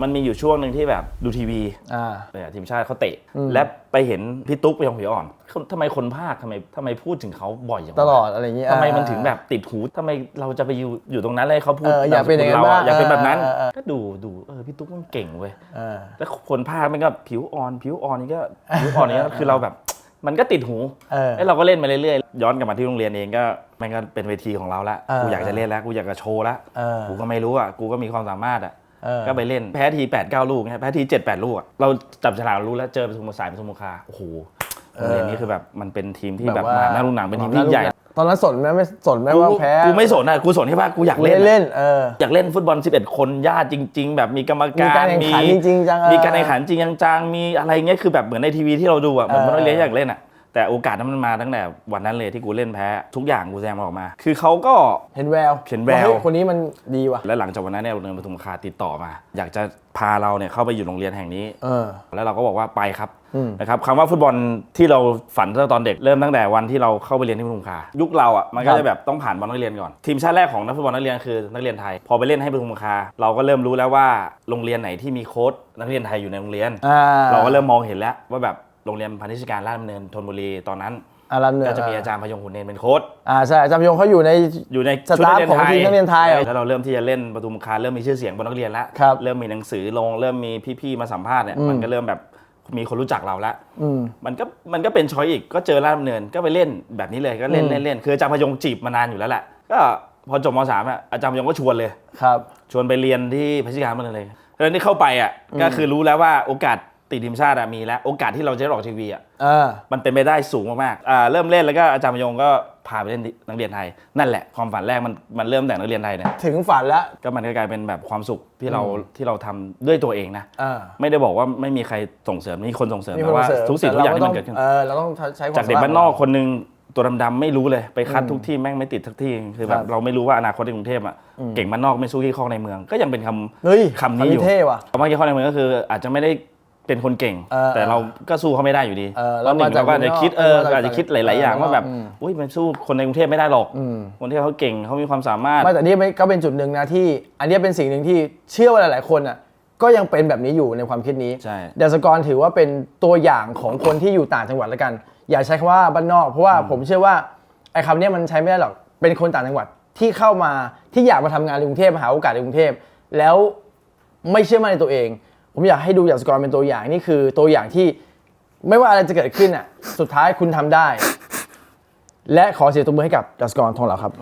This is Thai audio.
มันมีอยู่ช่วงหนึ่งที่แบบดูทีวีอ่า เนี่ยทีมชาติเขาเตะ อืม และไปเห็นพี่ตุ๊กไปยองผิวอ่อนคนทำไมคนภาคทำไมทำไมพูดถึงเขาบ่อยอย่างวะตลอดอะไรอย่างเงี้ย ทำไมมันอ่าถึงแบบติดหูทำไมเราจะไปอยู่อยู่ตรงนั้นเลยเขาพูดเอออยากเป็นอย่างนั้นรบ้างอยากเป็นแบบนั้น เออเออเออ ก็ดูดูเออพี่ตุ๊กมันเก่งเว้ย อ่า แล้วคนภาคมันก็ผิวอ่อน ผิวอ่อนนี่ก็ผิวอ่อนนี่ก็คือเราแบบ มันก็ติดหูเออไอ้เราก็เล่นมาเรื่อยๆ ย้อนกลับมาที่โรงเรียนเองก็มันก็เป็นเวทีของเราละเออกูอยากจะเล่นแล้วกูอยากจะโชว์แล้วเออ กูก็ไม่รู้อะกูก็มีความสามารถอะเออ ก็ไปเล่นแพ้ที8ปดเก้าลูกเนี่ยแพ้ที7จ็ดแปดลูกอะเราจับฉลากรู้แล้วเจอปทุมสายปทุมคาโอ้โหโรงเรียนนี้คือแบบมันเป็นทีมที่แบบมาหน้าลูกหนังเป็นทีมที่ใหญ่ตอนนั้นสนไหมไม่สนไหมกูว่าแพ้กูไม่สนอะกูสนแค่ว่ากูอยากเล่เล่นนเล่อะนเอออยากเล่นฟุตบอล 11 คนญาติจริง ๆ แบบมีกรรมมีการการแข่งขันจริงๆจังเออมีการแข่งขันจริงจังๆมีอะไรเงี้ยคือแบบเหมือนในทีวีที่เราดูอะเหมือนเออมันต้องเลี้ยงอยากเล่นอะ แต่โอกาสนั้นมันมาตั้งแต่วันนั้นเลยที่กูเล่นแพ้ ทุกอย่างกูแซงมันออกมา คือเขาก็เห็นแววเห็นแววฮ้ยคนนี้มันดีว่ะ และหลังจากวันนั้นเนี่ยโรงเรียนปทุมคาติดต่อมา อยากจะพาเราเนี่ยเข้าไปอยู่โรงเรียนแห่งนี้ เออ แล้วเราก็บอกว่าไปครับอืม นะครับคำว่าฟุตบอลที่เราฝันตั้งแต่ตอนเด็กเริ่มตั้งแต่วันที่เราเข้าไปเรียนที่ปทุมคายุคเราอะมันก็ครับ จะแบบต้องผ่านบอลนักเรียนก่อนทีมชาติแรกของนักฟุตบอลนักเรียนคือนักเรียนไทย พอไปเล่นให้ปทุมคาเราก็เริ่มรู้แล้วว่าโรงเรียนไหนที่มีโค้ชนักเรียนไทยอยู่ในโรงเรียน อ่าเราก็เริ่มมองเห็นแล้วว่าแบบ โรงเรียนพาณิชยการราชดำเนินธนบุรีตอนนั้น อารันเนืก็จะมีอาจารย์พยงขุนเนนเป็นโค้ชอ่าใช่อาจารย์พยงเขาอยู่ใน อยู่ในสตาฟของทีมนักเรียนไทยแล้วเราเริ่มที่จะเล่นปทุมคาเริ่มมีชื่อเสียงบนนักเรียนแล้วครับเริ่มมีหนังสือลงเริ่มมีพี่ๆมาสัมภาษณ์เนี่ยอืมมันก็เริ่มแบบมีคนรู้จักเราแล้วอืม มันก็มันก็เป็นช้อยอีกก็เจอราชดำเนินก็ไปเล่นแบบนี้เลยก็เล่นอืมเล่นเล่นคืออาจารย์พยงจีบมานานอยู่แล้วแหละก็พอจบมสามอะอาจารย์พยงก็ชวนเลย ครับ ชวนไปเรียนที่พัทยามันเลยแล้วนี่เข้าไปอะก็คือรู้แล้วว่าโอกาส ติดทีมชาติอะมีแล้ว โอกาสที่เราจะได้ออกทีวีอะเออ มันเป็นไปได้สูงมากๆอ่าเริ่มเล่นแล้วก็อาจารย์พยงก็พาไปเล่นนักเรียนไทย นั่นแหละความฝันแรกมันมันเริ่มแต่นักเรียนไทยเนี่ยถึงฝันแล้ว ก็มันก็กลายเป็นแบบความสุขที่เราที่เราทำด้วยตัวเองนะอ่าไม่ได้บอกว่าไม่มีใครส่งเสริมมีคนส่งเสริมมีแต่คนว่าเสริมทุกสิ่งทุกอย่างที่มันแต่เกิดขึ้น เออเราต้องใช้ความจากเด็กสมรถบ้านนอกคนหนึงตัวดำๆไม่รู้เลยไปคัดอืมทุกที่แม่งไม่ติดทุกที่คือแบครับบเราไม่รู้ว่าอนาคตในกรุงเทพอะเก่งบ้านนอกไม่สู้ที่ข้องในเมือง ก็ยังเป็นคำเฮ้ยคำนี้อยู่เท่ว่ะ คำว่าที่ข้องในเมืองก็คืออาจจะไม่ได้ เป็นคนเก่ง เออแต่เราก็สู้เขาไม่ได้อยู่ดีเออตอนหนึ่งเรามาจากเราก็อาจจะคิดเมืเอองนอกออาจจะคิดหลาย ๆ อย่างเออว่าแบบอืม อุ้ยมันสู้คนในกรุงเทพไม่ได้หรอก อืม คนที่เขาเก่งเขามีความสามารถ ไม่แต่นี่ไม่ก็เป็นจุดหนึ่งนะที่ อันนี้เป็นสิ่งหนึ่งที่เชื่อว่าหลายๆคนอะก็ยังเป็นแบบนี้อยู่ในความคิดนี้ใช่ เดชกรถือว่าเป็นตัวอย่างของคนที่อยู่ต่างจังหวัดแล้วกัน อย่าใช้คำว่าบ้านนอกเพราะว่าผมเชื่อว่าไอ้คำเนี้ยมันใช้ไม่ได้หรอกเป็นคนต่างจังหวัดที่เข้ามาที่อยากมาทำงานในกรุงเทพมาหาโอกาสในกรุงเทพแล้วไม่เชื่อมั่นในตัวเอง ผมอยากให้ดูอย่างสกอร์เป็นตัวอย่างนี่คือตัวอย่างที่ไม่ว่าอะไรจะเกิดขึ้นอะสุดท้ายคุณทำได้ และขอเสียงตบมือให้กับดัสกรทองเหลาครับ